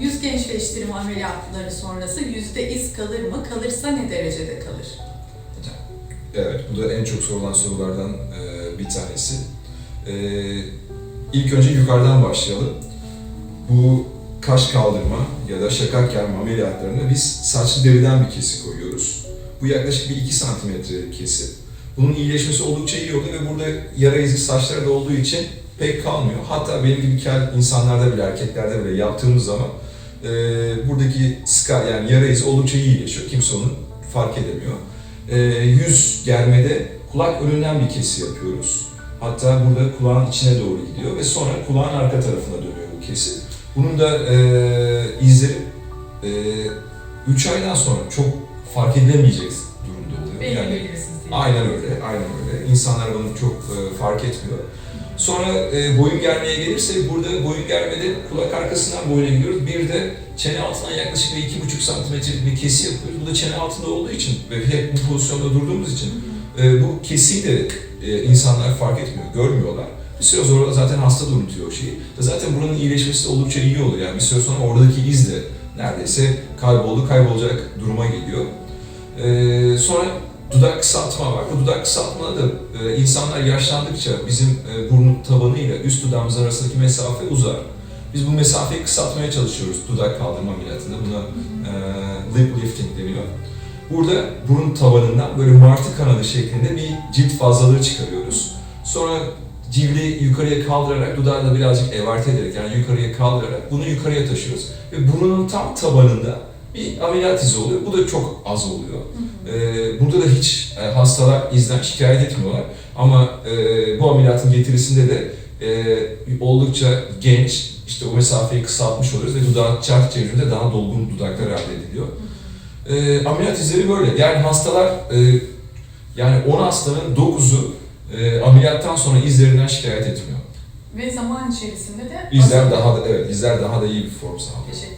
Yüz gençleştirme ameliyatları sonrası yüzde iz kalır mı? Kalırsa ne derecede kalır? Evet, bu da en çok sorulan sorulardan e, bir tanesi. E, ilk önce yukarıdan başlayalım. Bu kaş kaldırma ya da şakak germe ameliyatlarında biz saçlı deriden bir kesi koyuyoruz. Bu yaklaşık bir 2 santimetrelik kesi. Bunun iyileşmesi oldukça iyi oluyor ve burada yara izi saçlarda olduğu için pek kalmıyor. Hatta benim gibi kel insanlarda bile, erkeklerde bile yaptığımız zaman e, buradaki scar yani yara izi oldukça iyi iyileşiyor. Kimse onu fark edemiyor. E, yüz germede kulak önünden bir kesi yapıyoruz. Hatta burada kulağın içine doğru gidiyor ve sonra kulağın arka tarafına dönüyor bu kesi. Bunun da e, izleri 3 aydan sonra çok fark edilemeyecek durumda oluyor. Belli Yani-. Aynen öyle, aynen öyle. İnsanlar bunu çok e, fark etmiyor. Sonra e, boyun germeye gelirse burada boyun germede kulak arkasından boyuna gidiyoruz. Bir de çene altından yaklaşık bir iki buçuk santimetrelik bir kesi yapıyoruz. Bu da çene altında olduğu için ve hep bu pozisyonda durduğumuz için e, bu kesiyi de e, insanlar fark etmiyor, görmüyorlar. Bir süre sonra zaten hasta da unutuyor o şeyi. Zaten buranın iyileşmesi de oldukça iyi oluyor. Yani bir süre sonra oradaki iz de neredeyse kayboldu, kaybolacak duruma geliyor. E, sonra dudak kısaltma var. Bu dudak kısaltmada da e, insanlar yaşlandıkça bizim e, burun tabanıyla üst dudağımız arasındaki mesafe uzar. Biz bu mesafeyi kısaltmaya çalışıyoruz dudak kaldırma ameliyatında. Buna e, lip lifting deniyor. Burada burun tabanından böyle martı kanadı şeklinde bir cilt fazlalığı çıkarıyoruz. Sonra cildi yukarıya kaldırarak, dudağı da birazcık evarte ederek yani yukarıya kaldırarak bunu yukarıya taşıyoruz. Ve burunun tam tabanında bir ameliyat izi oluyor. Bu da çok az oluyor. Ee, burada da hiç e, hastalar izden şikayet etmiyorlar. Ama e, bu ameliyatın getirisinde de e, oldukça genç, işte o mesafeyi kısaltmış oluyoruz ve dudağı çark çevirdiğinde daha dolgun dudaklar elde ediliyor. E, ameliyat izleri böyle. Yani hastalar, e, yani 10 hastanın 9'u e, ameliyattan sonra izlerinden şikayet etmiyor. Ve zaman içerisinde de İzler daha da, evet, izler daha da iyi bir form sağlıyor. Teşekkür